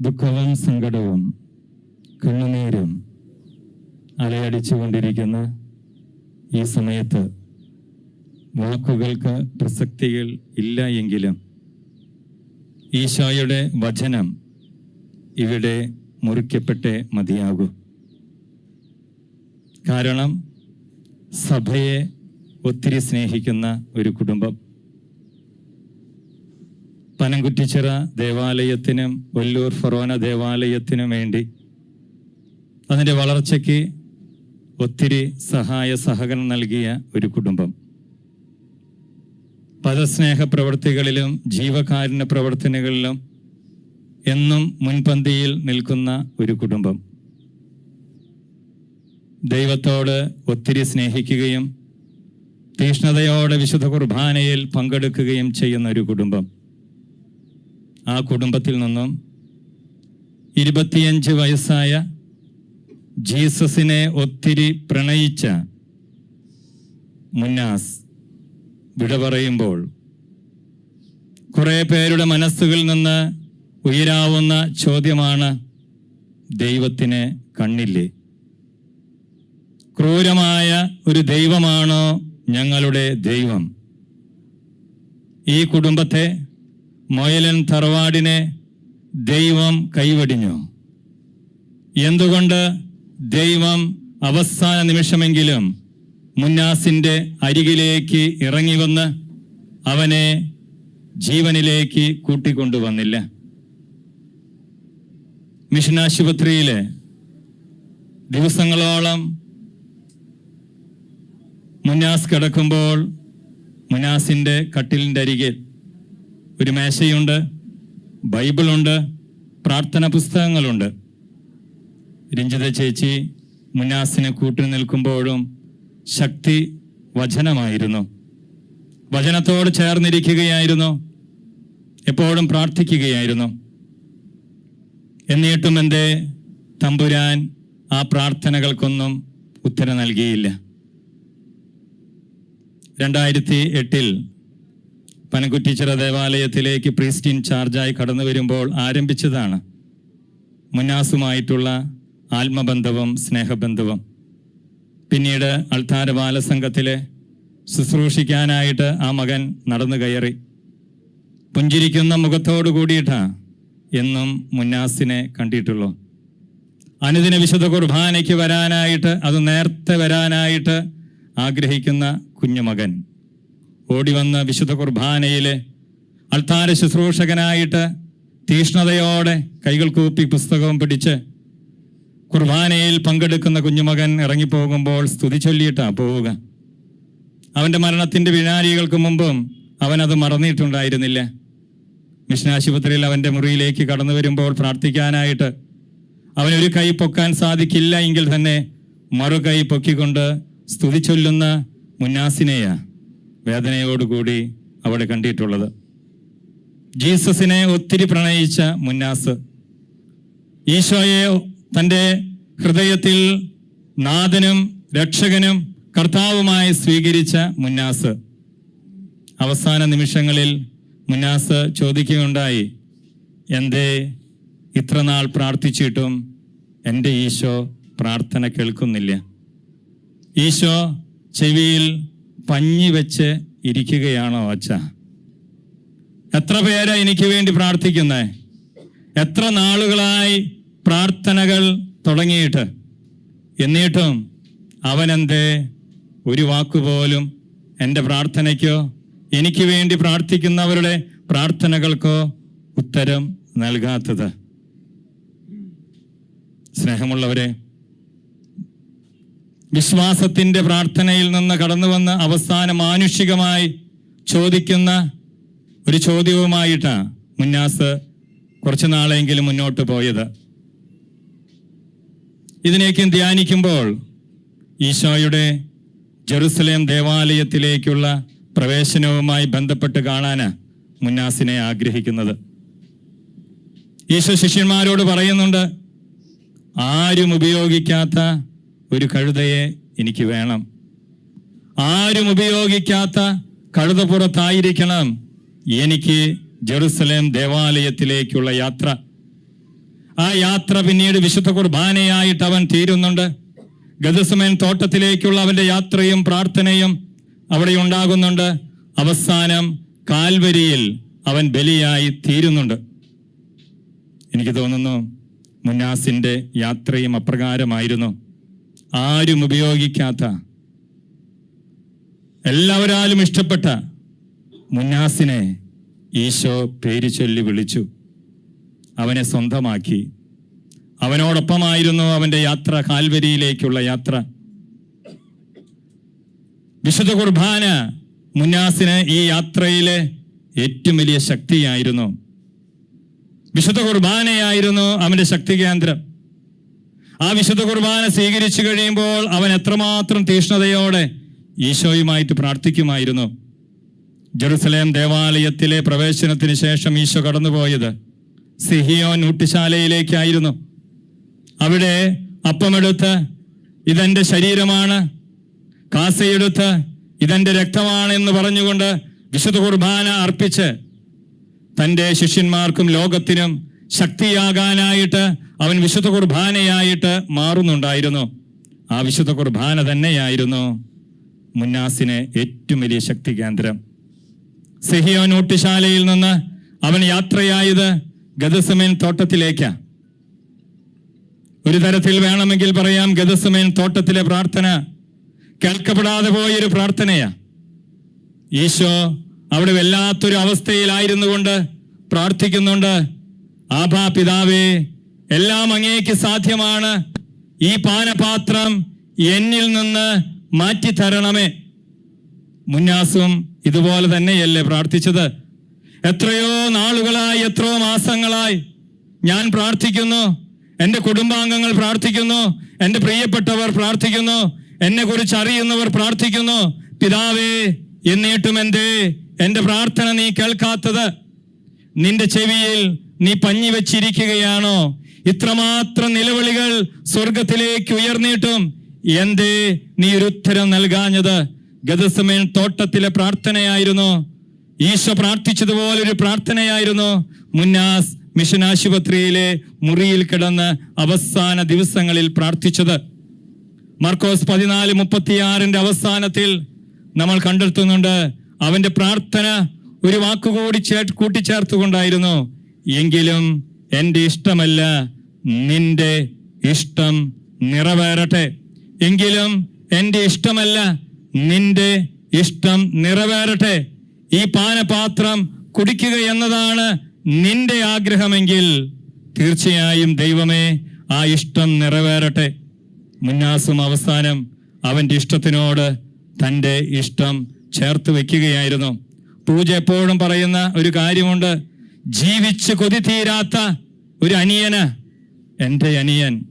ദുഃഖവും സങ്കടവും കണ്ണുനീരും അലയടിച്ചുകൊണ്ടിരിക്കുന്ന ഈ സമയത്ത് വാക്കുകൾക്ക് പ്രസക്തികൾ ഇല്ല എങ്കിലും ഈശോയുടെ വചനം ഇവിടെ മുറിക്കപ്പെട്ടേ മതിയാകൂ. കാരണം സഭയെ ഒത്തിരി സ്നേഹിക്കുന്ന ഒരു കുടുംബം പനംകുറ്റിച്ചിറ ദേവാലയത്തിനും വല്ലൂർ ഫറോന ദേവാലയത്തിനും വേണ്ടി അതിന്റെ വളർച്ചയ്ക്ക് ഒത്തിരി സഹായ സഹകരണം നൽകിയ ഒരു കുടുംബം. പദസ്നേഹ പ്രവർത്തികളിലും ജീവകാരുണ്യ പ്രവർത്തനങ്ങളിലും എന്നും മുൻപന്തിയിൽ നിൽക്കുന്ന ഒരു കുടുംബം. ദൈവത്തോട് ഒത്തിരി സ്നേഹിക്കുകയും തീഷ്ണതയോടെ വിശുദ്ധ കുർബാനയിൽ പങ്കെടുക്കുകയും ചെയ്യുന്ന ഒരു കുടുംബം. ആ കുടുംബത്തിൽ നിന്നും ഇരുപത്തിയഞ്ച് വയസ്സായ ജീസസിനെ ഒത്തിരി പ്രണയിച്ച മുന്നാസ് വിട പറയുമ്പോൾ കുറേ പേരുടെ മനസ്സുകളിൽ നിന്ന് ഉയരാവുന്ന ചോദ്യമാണ് ദൈവത്തിന് കണ്ണില്ലേ? ക്രൂരമായ ഒരു ദൈവമാണോ ഞങ്ങളുടെ ദൈവം? ഈ കുടുംബത്തെ മൊയലൻ തറവാടിനെ ദൈവം കൈവടിഞ്ഞു. എന്തുകൊണ്ട് ദൈവം അവസാന നിമിഷമെങ്കിലും മുന്നാസിന്റെ അരികിലേക്ക് ഇറങ്ങി വന്ന് അവനെ ജീവനിലേക്ക് കൂട്ടിക്കൊണ്ടുവന്നില്ല? മിഷൻ ആശുപത്രിയിലെ ദിവസങ്ങളോളം മുന്നാസ് കിടക്കുമ്പോൾ മുനാസിന്റെ കട്ടിലിന്റെ അരികിൽ ഒരു മേശയുണ്ട് ബൈബിളുണ്ട് പ്രാർത്ഥന പുസ്തകങ്ങളുണ്ട്. രഞ്ജിത ചേച്ചി മുന്നാസിനെ കൂട്ടി നിൽക്കുമ്പോഴും ശക്തി വചനമായിരുന്നു. വചനത്തോട് ചേർന്നിരിക്കുകയായിരുന്നു എപ്പോഴും പ്രാർത്ഥിക്കുകയായിരുന്നു. എന്നിട്ടും എന്റെ തമ്പുരാൻ ആ പ്രാർത്ഥനകൾക്കൊന്നും ഉത്തരം നൽകിയില്ല. രണ്ടായിരത്തി എട്ടിൽ പനക്കുറ്റിച്ചിറ ദേവാലയത്തിലേക്ക് പ്രീസ്റ്റ് ഇൻചാർജായി കടന്നു വരുമ്പോൾ ആരംഭിച്ചതാണ് മുന്നാസുമായിട്ടുള്ള ആത്മബന്ധവും സ്നേഹബന്ധവും. പിന്നീട് അൾത്താര ബാലസംഘത്തിലെ ശുശ്രൂഷിക്കാനായിട്ട് ആ മകൻ നടന്നു കയറി. പുഞ്ചിരിക്കുന്ന മുഖത്തോടു കൂടിയിട്ടാ എന്നും മുന്നാസിനെ കണ്ടിട്ടുള്ളൂ. അനുദിന വിശുദ്ധ കുർബാനയ്ക്ക് വരാനായിട്ട് അത് നേരത്തെ വരാനായിട്ട് ആഗ്രഹിക്കുന്ന കുഞ്ഞുമകൻ. ഓടി വന്ന് വിശുദ്ധ കുർബാനയിലെ അൾത്താര ശുശ്രൂഷകനായിട്ട് തീഷ്ണതയോടെ കൈകൾ കൂപ്പി പുസ്തകവും പിടിച്ച് കുർബാനയിൽ പങ്കെടുക്കുന്ന കുഞ്ഞുമകൻ ഇറങ്ങിപ്പോകുമ്പോൾ സ്തുതി ചൊല്ലിയിട്ടാ പോവുക. അവന്റെ മരണത്തിന്റെ വിനാരികൾക്ക് മുമ്പും അവനത് മറന്നിട്ടുണ്ടായിരുന്നില്ല. മിഷൻ ആശുപത്രിയിൽ അവന്റെ മുറിയിലേക്ക് കടന്നു വരുമ്പോൾ പ്രാർത്ഥിക്കാനായിട്ട് അവനൊരു കൈ പൊക്കാൻ സാധിക്കില്ല എങ്കിൽ തന്നെ മറു കൈ പൊക്കിക്കൊണ്ട് സ്തുതി ചൊല്ലുന്ന മുന്നാസിനെയാ. വേദനയോടുകൂടി അവിടെ കണ്ടിട്ടുള്ളത്. ജീസസിനെ ഒത്തിരി പ്രണയിച്ച മുന്നാസ് ഈശോയെ തന്റെ ഹൃദയത്തിൽ നാഥനും രക്ഷകനും കർത്താവുമായി സ്വീകരിച്ച മുന്നാസ്. അവസാന നിമിഷങ്ങളിൽ മുന്നാസ് ചോദിക്കുകയുണ്ടായി എന്തേ ഇത്രനാൾ പ്രാർത്ഥിച്ചിട്ടും എന്റെ ഈശോ പ്രാർത്ഥന കേൾക്കുന്നില്ല? ഈശോ ചെവിയിൽ പഞ്ഞി വെച്ച് ഇരിക്കുകയാണോ അച്ഛ? എത്ര പേരാ എനിക്ക് വേണ്ടി പ്രാർത്ഥിക്കുന്നേ? എത്ര നാളുകളായി പ്രാർത്ഥനകൾ തുടങ്ങിയിട്ട്? എന്നിട്ടും അവനെന്തേ ഒരു വാക്കുപോലും എന്റെ പ്രാർത്ഥനയ്ക്കോ എനിക്ക് വേണ്ടി പ്രാർത്ഥിക്കുന്നവരുടെ പ്രാർത്ഥനകൾക്കോ ഉത്തരം നൽകാത്തത്. സ്നേഹമുള്ളവരെ വിശ്വാസത്തിന്റെ പ്രാർത്ഥനയിൽ നിന്ന് കടന്നു വന്ന് അവസാന മാനുഷികമായി ചോദിക്കുന്ന ഒരു ചോദ്യവുമായിട്ടാണ് മുന്നാസ് കുറച്ചു നാളെങ്കിലും മുന്നോട്ട് പോയത്. ഇതിനേക്കും ധ്യാനിക്കുമ്പോൾ ഈശോയുടെ ജെറുസലേം ദേവാലയത്തിലേക്കുള്ള പ്രവേശനവുമായി ബന്ധപ്പെട്ട് കാണാൻ മുന്നാസിനെ ആഗ്രഹിക്കുന്നത്. ഈശോ ശിഷ്യന്മാരോട് പറയുന്നുണ്ട് ആരും ഉപയോഗിക്കാത്ത ഒരു കഴുതയെ എനിക്ക് വേണം. ആരും ഉപയോഗിക്കാത്ത കഴുതപ്പുറത്തായിരിക്കണം എനിക്ക് ജെറുസലേം ദേവാലയത്തിലേക്കുള്ള യാത്ര. ആ യാത്ര പിന്നീട് വിശുദ്ധ കുർബാനയായിട്ട് അവൻ തീരുന്നുണ്ട്. ഗതസമയൻ തോട്ടത്തിലേക്കുള്ള അവന്റെ യാത്രയും പ്രാർത്ഥനയും അവിടെ ഉണ്ടാകുന്നുണ്ട്. അവസാനം കാൽവരിയിൽ അവൻ ബലിയായി തീരുന്നുണ്ട്. എനിക്ക് തോന്നുന്നു മുന്നാസിന്റെ യാത്രയും അപ്രകാരമായിരുന്നു. ആരും ഉപയോഗിക്കാത്ത എല്ലാവരാലും ഇഷ്ടപ്പെട്ട മുന്നാസിനെ ഈശോ പേര് ചൊല്ലി വിളിച്ചു. അവനെ സ്വന്തമാക്കി. അവനോടൊപ്പമായിരുന്നു അവന്റെ യാത്ര കാൽവരിയിലേക്കുള്ള യാത്ര. വിശുദ്ധ കുർബാന മുന്നാസിന് ഈ യാത്രയിലെ ഏറ്റവും വലിയ ശക്തിയായിരുന്നു. വിശുദ്ധ കുർബാനയായിരുന്നു അവന്റെ ശക്തി കേന്ദ്രം. ആ വിശുദ്ധ കുർബാന സ്വീകരിച്ചു കഴിയുമ്പോൾ അവൻ എത്രമാത്രം തീഷ്ണതയോടെ ഈശോയുമായിട്ട് പ്രാർത്ഥിക്കുമായിരുന്നു. ജെറുസലേം ദേവാലയത്തിലെ പ്രവേശനത്തിന് ശേഷം ഈശോ കടന്നുപോയത് സിഹിയോൻ ഊട്ടിശാലയിലേക്കായിരുന്നു. അവിടെ അപ്പമെടുത്ത് ഇതെന്റെ ശരീരമാണ് കാസയെടുത്ത് ഇതെന്റെ രക്തമാണ് എന്ന് പറഞ്ഞുകൊണ്ട് വിശുദ്ധ കുർബാന അർപ്പിച്ച് തന്റെ ശിഷ്യന്മാർക്കും ലോകത്തിനും ശക്തിയാകാനായിട്ട് അവൻ വിശുദ്ധ കുർബാനയായിട്ട് മാറുന്നുണ്ടായിരുന്നു. ആ വിശുദ്ധ കുർബാന തന്നെയായിരുന്നു മുന്നാസിന് ഏറ്റവും വലിയ ശക്തി കേന്ദ്രം. സെഹിയോൻ ഊട്ടിശാലയിൽ നിന്ന് അവൻ യാത്രയായത് ഗതസമേൻ തോട്ടത്തിലേക്കാ. ഒരു തരത്തിൽ വേണമെങ്കിൽ പറയാം ഗതസമേൻ തോട്ടത്തിലെ പ്രാർത്ഥന കേൾക്കപ്പെടാതെ പോയൊരു പ്രാർത്ഥനയാ. ഈശോ അവിടെ വല്ലാത്തൊരു അവസ്ഥയിലായിരുന്നു കൊണ്ട് പ്രാർത്ഥിക്കുന്നുണ്ട്. ആഭാ പിതാവേ എല്ലാം അങ്ങേക്ക് സാധ്യമാണ്. ഈ പാനപാത്രം എന്നിൽ നിന്ന് മാറ്റിത്തരണമേ. മുന്നാസും ഇതുപോലെ തന്നെയല്ലേ പ്രാർത്ഥിച്ചത്? എത്രയോ നാളുകളായി എത്രയോ മാസങ്ങളായി ഞാൻ പ്രാർത്ഥിക്കുന്നു. എന്റെ കുടുംബാംഗങ്ങൾ പ്രാർത്ഥിക്കുന്നു. എന്റെ പ്രിയപ്പെട്ടവർ പ്രാർത്ഥിക്കുന്നു. എന്നെ കുറിച്ച് അറിയുന്നവർ പ്രാർത്ഥിക്കുന്നു. പിതാവേ എന്നിട്ടും എന്തേ എന്റെ പ്രാർത്ഥന നീ കേൾക്കാത്തത്. നിന്റെ ചെവിയിൽ നീ പഞ്ഞി വെച്ചിരിക്കുകയാണോ? ഇത്രമാത്രം നിലവിളികൾ സ്വർഗത്തിലേക്ക് ഉയർന്നിട്ടും എന്തേ നീ ഒരു ഉത്തരം നൽകാഞ്ഞത്? ഗതസമയൻ തോട്ടത്തിലെ പ്രാർത്ഥനയായിരുന്നു. ഈശോ പ്രാർത്ഥിച്ചതുപോലെ ഒരു പ്രാർത്ഥനയായിരുന്നു. മുന്നാസ് മിഷൻ ആശുപത്രിയിലെ മുറിയിൽ കിടന്ന് അവസാന ദിവസങ്ങളിൽ പ്രാർത്ഥിച്ചത്. മർക്കോസ് പതിനാല് മുപ്പത്തിയാറിന്റെ അവസാനത്തിൽ നമ്മൾ കണ്ടെത്തുന്നുണ്ട്. അവന്റെ പ്രാർത്ഥന ഒരു വാക്കുകൂടി ചേ കൂട്ടിച്ചേർത്തുകൊണ്ടായിരുന്നു. എങ്കിലും എന്റെ ഇഷ്ടമല്ല നിന്റെ ഇഷ്ടം നിറവേറട്ടെ. എങ്കിലും എന്റെ ഇഷ്ടമല്ല നിന്റെ ഇഷ്ടം നിറവേറട്ടെ. ഈ പാനപാത്രം കുടിക്കുക എന്നതാണ് നിന്റെ ആഗ്രഹമെങ്കിൽ തീർച്ചയായും ദൈവമേ ആ ഇഷ്ടം നിറവേറട്ടെ. മുന്നാസും അവസാനം അവന്റെ ഇഷ്ടത്തിനോട് തന്റെ ഇഷ്ടം ചേർത്ത് വയ്ക്കുകയായിരുന്നു. പൂജ എപ്പോഴും പറയുന്ന ഒരു കാര്യമുണ്ട്. ജീവിച്ച് കൊതി തീരാത്ത ഒരു അനിയന് എന്റെ അനിയൻ.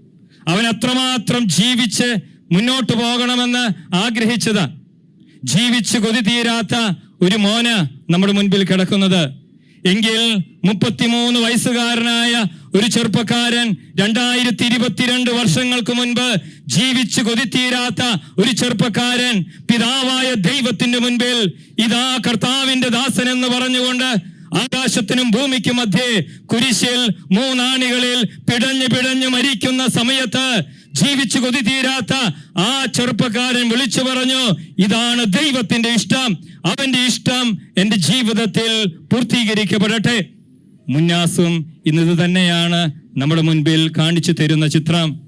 അവൻ അത്രമാത്രം ജീവിച്ച് മുന്നോട്ട് പോകണമെന്ന് ആഗ്രഹിച്ചത്. ജീവിച്ച് കൊതി തീരാത്ത ഒരു മോന് നമ്മുടെ മുൻപിൽ കിടക്കുന്നത്. എങ്കിൽ മുപ്പത്തിമൂന്ന് വയസ്സുകാരനായ ഒരു ചെറുപ്പക്കാരൻ രണ്ടായിരത്തി ഇരുപത്തിരണ്ട് വർഷങ്ങൾക്ക് മുൻപ് ജീവിച്ച് കൊതിത്തീരാത്ത ഒരു ചെറുപ്പക്കാരൻ പിതാവായ ദൈവത്തിന്റെ മുൻപിൽ ഇതാ കർത്താവിന്റെ ദാസൻ എന്ന് പറഞ്ഞുകൊണ്ട് ആകാശത്തിനും ഭൂമിക്കും മധ്യേ കുരിശിൽ മൂന്നാണികളിൽ പിടഞ്ഞു പിടഞ്ഞു മരിക്കുന്ന സമയത്ത് ജീവിച്ചു കൊതി തീരാത്ത ആ ചെറുപ്പക്കാരൻ വിളിച്ചു പറഞ്ഞു ഇതാണ് ദൈവത്തിന്റെ ഇഷ്ടം. അവന്റെ ഇഷ്ടം എന്റെ ജീവിതത്തിൽ പൂർത്തീകരിക്കപ്പെടട്ടെ. മുന്നാസും ഇന്നത് തന്നെയാണ് നമ്മുടെ മുൻപിൽ കാണിച്ചു തരുന്ന ചിത്രം.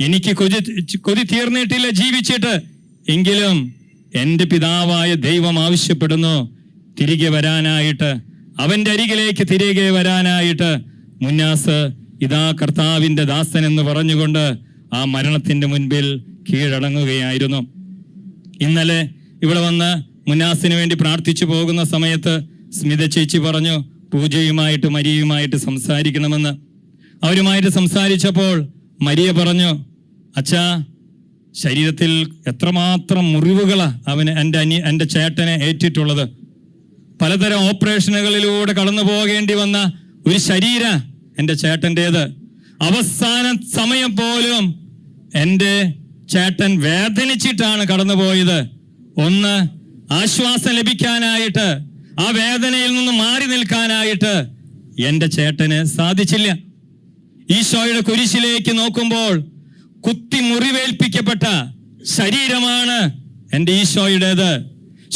എനിക്ക് കൊതി കൊതി തീർന്നിട്ടില്ല ജീവിച്ചിട്ട്. എങ്കിലും എന്റെ പിതാവായ ദൈവം ആവശ്യപ്പെടുന്നു തിരികെ വരാനായിട്ട്. അവന്റെ അരികിലേക്ക് തിരികെ വരാനായിട്ട് മുന്നാസ് ഇതാ കർത്താവിന്റെ ദാസൻ എന്ന് പറഞ്ഞുകൊണ്ട് ആ മരണത്തിന്റെ മുൻപിൽ കീഴടങ്ങുകയായിരുന്നു. ഇന്നലെ ഇവിടെ വന്ന് മുന്നാസിന് വേണ്ടി പ്രാർത്ഥിച്ചു പോകുന്ന സമയത്ത് സ്മിത ചേച്ചി പറഞ്ഞു പൂജയുമായിട്ട് മരിയുമായിട്ട് സംസാരിക്കണമെന്ന്. അവരുമായിട്ട് സംസാരിച്ചപ്പോൾ മരിയ പറഞ്ഞു അച്ഛാ ശരീരത്തിൽ എത്രമാത്രം മുറിവുകളാണ് അവന് എന്റെ അനി എന്റെ ചേട്ടനെ ഏറ്റിട്ടുള്ളത്. പലതരം ഓപ്പറേഷനുകളിലൂടെ കടന്നു പോകേണ്ടി വന്ന ഒരു ശരീര എന്റെ ചേട്ടന്റെത്. അവസാന സമയം പോലും എന്റെ ചേട്ടൻ വേദനിച്ചിട്ടാണ് കടന്നുപോയത് ഒന്ന് ആശ്വാസം ലഭിക്കാനായിട്ട് ആ വേദനയിൽ നിന്ന് മാറി നിൽക്കാനായിട്ട് എന്റെ ചേട്ടന് സാധിച്ചില്ല. ഈശോയുടെ കുരിശിലേക്ക് നോക്കുമ്പോൾ കുത്തി മുറിവേൽപ്പിക്കപ്പെട്ട ശരീരമാണ് എന്റെ ഈശോയുടേത്.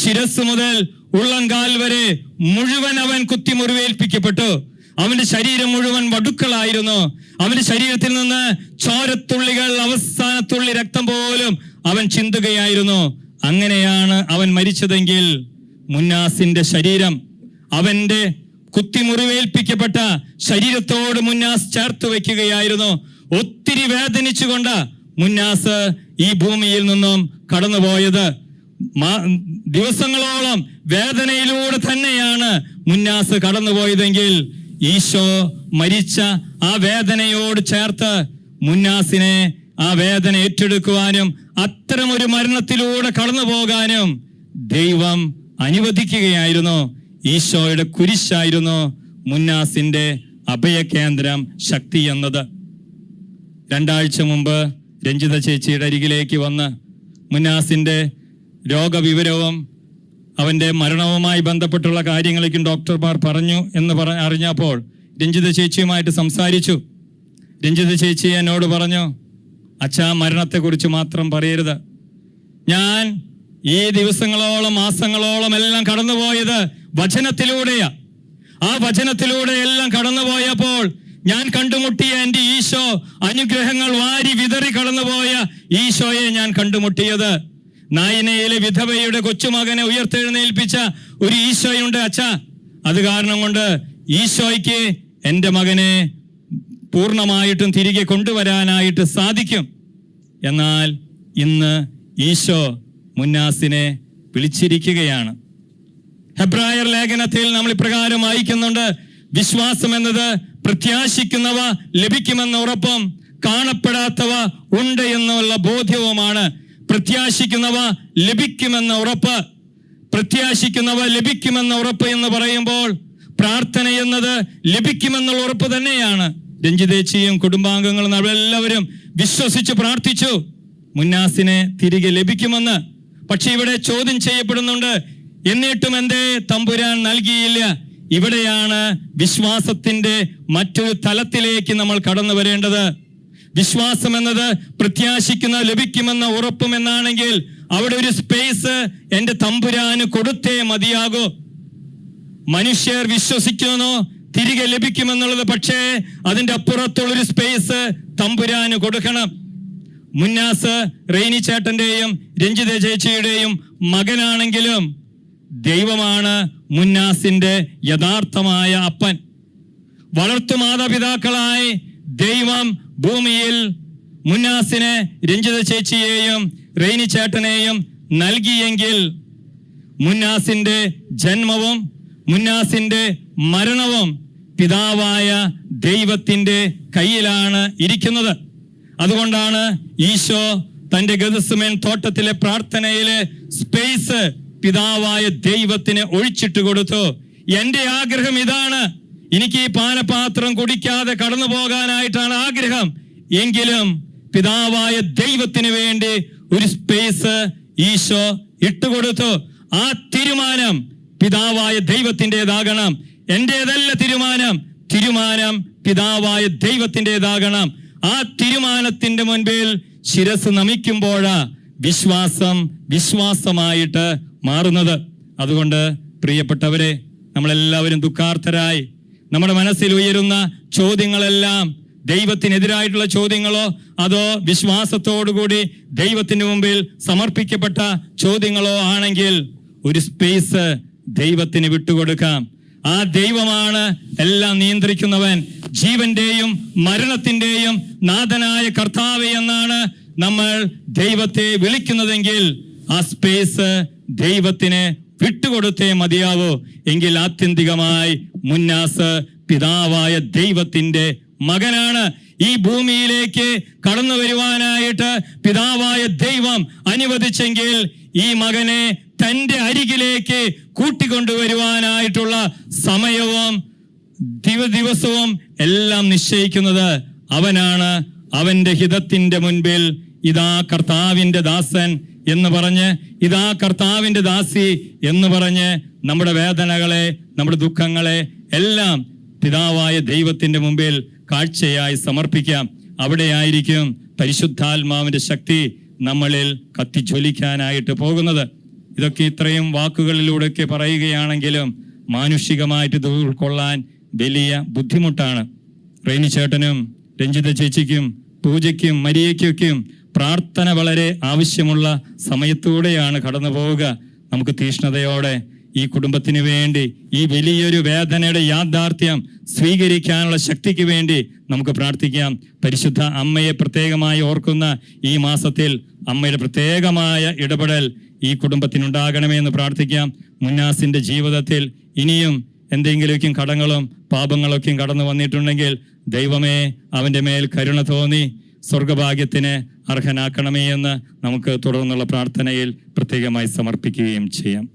ശിരസ് മുതൽ ഉള്ളംകാൽ വരെ മുഴുവൻ അവൻ കുത്തി മുറിവേൽപ്പിക്കപ്പെട്ടു അവന്റെ ശരീരം മുഴുവൻ വടുക്കളായിരുന്നു. അവന്റെ ശരീരത്തിൽ നിന്ന് ചോരത്തുള്ളികൾ അവസാനത്തുള്ളി രക്തം പോലും അവൻ ചിന്തുകയായിരുന്നു. അങ്ങനെയാണ് അവൻ മരിച്ചതെങ്കിൽ മുന്നാസിന്റെ ശരീരം. അവന്റെ കുത്തി മുറിവേൽപ്പിക്കപ്പെട്ട ശരീരത്തോട് മുന്നാസ് ചേർത്ത് വയ്ക്കുകയായിരുന്നു. ഒത്തിരി വേദനിച്ചുകൊണ്ട് മുന്നാസ് ഈ ഭൂമിയിൽ നിന്നും കടന്നുപോയത്. ദിവസങ്ങളോളം വേദനയിലൂടെ തന്നെയാണ് മുന്നാസ് കടന്നുപോയതെങ്കിൽ ഈശോ മരിച്ച ആ വേദനയോട് ചേർത്ത് മുന്നാസിനെ ആ വേദന ഏറ്റെടുക്കുവാനും അത്തരമൊരു മരണത്തിലൂടെ കടന്നു പോകാനും ദൈവം അനുവദിക്കുകയായിരുന്നു. ഈശോയുടെ കുരിശായിരുന്നു മുന്നാസിന്റെ അഭയകേന്ദ്രം ശക്തി എന്നത്. രണ്ടാഴ്ച മുമ്പ് രഞ്ജിത ചേച്ചിയുടെ അരികിലേക്ക് വന്ന് മുന്നാസിന്റെ രോഗവിവരവും അവന്റെ മരണവുമായി ബന്ധപ്പെട്ടുള്ള കാര്യങ്ങളേക്കും ഡോക്ടർമാർ പറഞ്ഞു എന്ന് പറ അറിഞ്ഞപ്പോൾ രഞ്ജിത ചേച്ചിയുമായിട്ട് സംസാരിച്ചു. രഞ്ജിത ചേച്ചി എന്നോട് പറഞ്ഞു അച്ഛാ മരണത്തെക്കുറിച്ച് മാത്രം പറയരുത്. ഞാൻ ഈ ദിവസങ്ങളോളം മാസങ്ങളോളം എല്ലാം കടന്നുപോയത് വചനത്തിലൂടെയാ. ആ വചനത്തിലൂടെ എല്ലാം കടന്നുപോയപ്പോൾ ഞാൻ കണ്ടുമുട്ടിയ എന്റെ ഈശോ അനുഗ്രഹങ്ങൾ വാരി വിതറി കടന്നുപോയ ഈശോയെ ഞാൻ കണ്ടുമുട്ടിയത് നായനയിലെ വിധവയുടെ കൊച്ചുമകനെ ഉയർത്തെഴുന്നേൽപ്പിച്ച ഒരു ഈശോയുണ്ട് അച്ഛ. അത് കാരണം കൊണ്ട് ഈശോയ്ക്ക് എന്റെ മകനെ പൂർണമായിട്ടും തിരികെ കൊണ്ടുവരാനായിട്ട് സാധിക്കും. എന്നാൽ ഇന്ന് ഈശോ മുന്നാസിനെ വിളിച്ചിരിക്കുകയാണ്. ഹെബ്രായർ ലേഖനത്തിൽ നമ്മൾ ഇപ്രകാരം വായിക്കുന്നുണ്ട് വിശ്വാസം എന്നത് പ്രത്യാശിക്കുന്നവ ലഭിക്കുമെന്ന ഉറപ്പും കാണപ്പെടാത്തവ ഉണ്ട് എന്നുള്ള ബോധ്യവുമാണ് പ്രത്യാശിക്കുന്നവ ലഭിക്കുമെന്ന ഉറപ്പ് പ്രത്യാശിക്കുന്നവ ലഭിക്കുമെന്ന ഉറപ്പ് എന്ന് പറയുമ്പോൾ പ്രാർത്ഥന എന്നത് ലഭിക്കുമെന്നുള്ള ഉറപ്പ് തന്നെയാണ്. രഞ്ജിതേച്ചിയും കുടുംബാംഗങ്ങളും നമ്മളെല്ലാവരും വിശ്വസിച്ച് പ്രാർത്ഥിച്ചു. മുന്നാസിനെ തിരികെ ലഭിക്കുമെന്ന്. പക്ഷെ ഇവിടെ ചോദ്യം ചെയ്യപ്പെടുന്നുണ്ട് എന്നിട്ടും എന്തേ തമ്പുരാൻ നൽകിയില്ല? ഇവിടെയാണ് വിശ്വാസത്തിന്റെ മറ്റൊരു തലത്തിലേക്ക് നമ്മൾ കടന്നു വരേണ്ടത്. വിശ്വാസം എന്നത് പ്രത്യാശിക്കുന്ന ലഭിക്കുമെന്ന ഉറപ്പുമെന്നാണെങ്കിൽ അവിടെ ഒരു സ്പേസ് എന്റെ തമ്പുരാന് കൊടുത്തേ മതിയാകൂ. മനുഷ്യർ വിശ്വസിക്കുന്നു തിരികെ ലഭിക്കുമെന്നുള്ളത് പക്ഷേ അതിന്റെ അപ്പുറത്തുള്ളൊരു സ്പേസ് തമ്പുരാന് കൊടുക്കണം. മുന്നാസ് റെയിനി ചേട്ടന്റെയും രഞ്ജിത ചേച്ചിയുടെയും മകനാണെങ്കിലും ദൈവമാണ് മുന്നാസിന്റെ യഥാർത്ഥമായ അപ്പൻ. വളർത്തു മാതാപിതാക്കളായി ദൈവം ഭൂമിയിൽ മുന്നാസിനെ രഞ്ജിത ചേച്ചിയെയും റെയിനി ചേട്ടനെയും നൽകിയെങ്കിൽ മുന്നാസിന്റെ ജന്മവും മുന്നാസിന്റെ മരണവും പിതാവായ ദൈവത്തിന്റെ കയ്യിലാണ് ഇരിക്കുന്നത്. അതുകൊണ്ടാണ് ഈശോ തന്റെ ഗതസ്മേൻ തോട്ടത്തിലെ പ്രാർത്ഥനയിലെ സ്പേസ് പിതാവായ ദൈവത്തിന് ഒഴിച്ചിട്ട് കൊടുത്തു. എന്റെ ആഗ്രഹം ഇതാണ്. എനിക്ക് ഈ പാനപാത്രം കുടിക്കാതെ കടന്നു പോകാനായിട്ടാണ് ആഗ്രഹം. എങ്കിലും പിതാവായ ദൈവത്തിന് വേണ്ടി ഒരു സ്പേസ് ഈശോ ഇട്ടുകൊടുത്തു. ആ തീരുമാനം പിതാവായ ദൈവത്തിന്റെതാകണം. എന്റേതല്ല തീരുമാനം തീരുമാനം പിതാവായ ദൈവത്തിന്റെതാകണം. ആ തീരുമാനത്തിന്റെ മുൻപിൽ ശിരസ് നമിക്കുമ്പോഴാ വിശ്വാസം വിശ്വാസമായിട്ട് മാറുന്നത്. അതുകൊണ്ട് പ്രിയപ്പെട്ടവരെ നമ്മളെല്ലാവരും ദുഃഖാർത്ഥരായി നമ്മുടെ മനസ്സിൽ ഉയരുന്ന ചോദ്യങ്ങളെല്ലാം ദൈവത്തിനെതിരായിട്ടുള്ള ചോദ്യങ്ങളോ അതോ വിശ്വാസത്തോടുകൂടി ദൈവത്തിന് മുമ്പിൽ സമർപ്പിക്കപ്പെട്ട ചോദ്യങ്ങളോ ആണെങ്കിൽ ഒരു സ്പേസ് ദൈവത്തിന് വിട്ടുകൊടുക്കാം. ആ ദൈവമാണ് എല്ലാം നിയന്ത്രിക്കുന്നവൻ. ജീവന്റെയും മരണത്തിന്റെയും നാഥനായ കർത്താവ് എന്നാണ് നമ്മൾ ദൈവത്തെ വിളിക്കുന്നതെങ്കിൽ ആ സ്പേസ് ദൈവത്തിന് വിട്ടുകൊടുത്തേ മതിയാവൂ. എങ്കിൽ ആത്യന്തികമായി മുന്നാസ് പിതാവായ ദൈവത്തിന്റെ മകനാണ്. ഈ ഭൂമിയിലേക്ക് കടന്നു വരുവാനായിട്ട് പിതാവായ ദൈവം അനുവദിച്ചെങ്കിൽ ഈ മകനെ തന്റെ അരികിലേക്ക് കൂട്ടിക്കൊണ്ടുവരുവാനായിട്ടുള്ള സമയവും ദിവ ദിവസവും എല്ലാം നിശ്ചയിക്കുന്നത് അവനാണ്. അവന്റെ ഹിതത്തിന്റെ മുൻപിൽ ഇതാ കർത്താവിന്റെ ദാസൻ എന്ന് പറഞ്ഞ് ഇതാ കർത്താവിന്റെ ദാസി എന്ന് പറഞ്ഞ് നമ്മുടെ വേദനകളെ നമ്മുടെ ദുഃഖങ്ങളെ എല്ലാം പിതാവായ ദൈവത്തിന്റെ മുമ്പിൽ കാഴ്ചയായി സമർപ്പിക്കാം. അവിടെയായിരിക്കും പരിശുദ്ധാത്മാവിന്റെ ശക്തി നമ്മളിൽ കത്തിജ്വലിക്കാനായിട്ട് പോകുന്നത്. ഇതൊക്കെ ഇത്രയും വാക്കുകളിലൂടെയൊക്കെ പറയുകയാണെങ്കിലും മാനുഷികമായിട്ട് ഇത് ഉൾക്കൊള്ളാൻ വലിയ ബുദ്ധിമുട്ടാണ്. റെയിനി ചേട്ടനും രഞ്ജിത ചേച്ചിക്കും പൂജയ്ക്കും മരിയയ്ക്കൊക്കെയും പ്രാർത്ഥന വളരെ ആവശ്യമുള്ള സമയത്തൂടെയാണ് കടന്നു പോവുക നമുക്ക് തീഷ്ണതയോടെ ഈ കുടുംബത്തിന് വേണ്ടി ഈ വലിയൊരു വേദനയുടെ യാഥാർത്ഥ്യം സ്വീകരിക്കാനുള്ള ശക്തിക്ക് വേണ്ടി നമുക്ക് പ്രാർത്ഥിക്കാം. പരിശുദ്ധ അമ്മയെ പ്രത്യേകമായി ഓർക്കുന്ന ഈ മാസത്തിൽ അമ്മയുടെ പ്രത്യേകമായ ഇടപെടൽ ഈ കുടുംബത്തിനുണ്ടാകണമേ എന്ന് പ്രാർത്ഥിക്കാം. മുന്നാസിന്റെ ജീവിതത്തിൽ ഇനിയും എന്തെങ്കിലുമൊക്കെ കടങ്ങളും പാപങ്ങളൊക്കെയും കടന്നു വന്നിട്ടുണ്ടെങ്കിൽ ദൈവമേ അവന്റെ മേൽ കരുണ തോന്നി. സ്വർഗഭാഗ്യത്തിന് അർഹനാക്കണമേ എന്ന് നമുക്ക് തുടർന്നുള്ള പ്രാർത്ഥനയിൽ പ്രത്യേകമായി സമർപ്പിക്കുകയും ചെയ്യാം.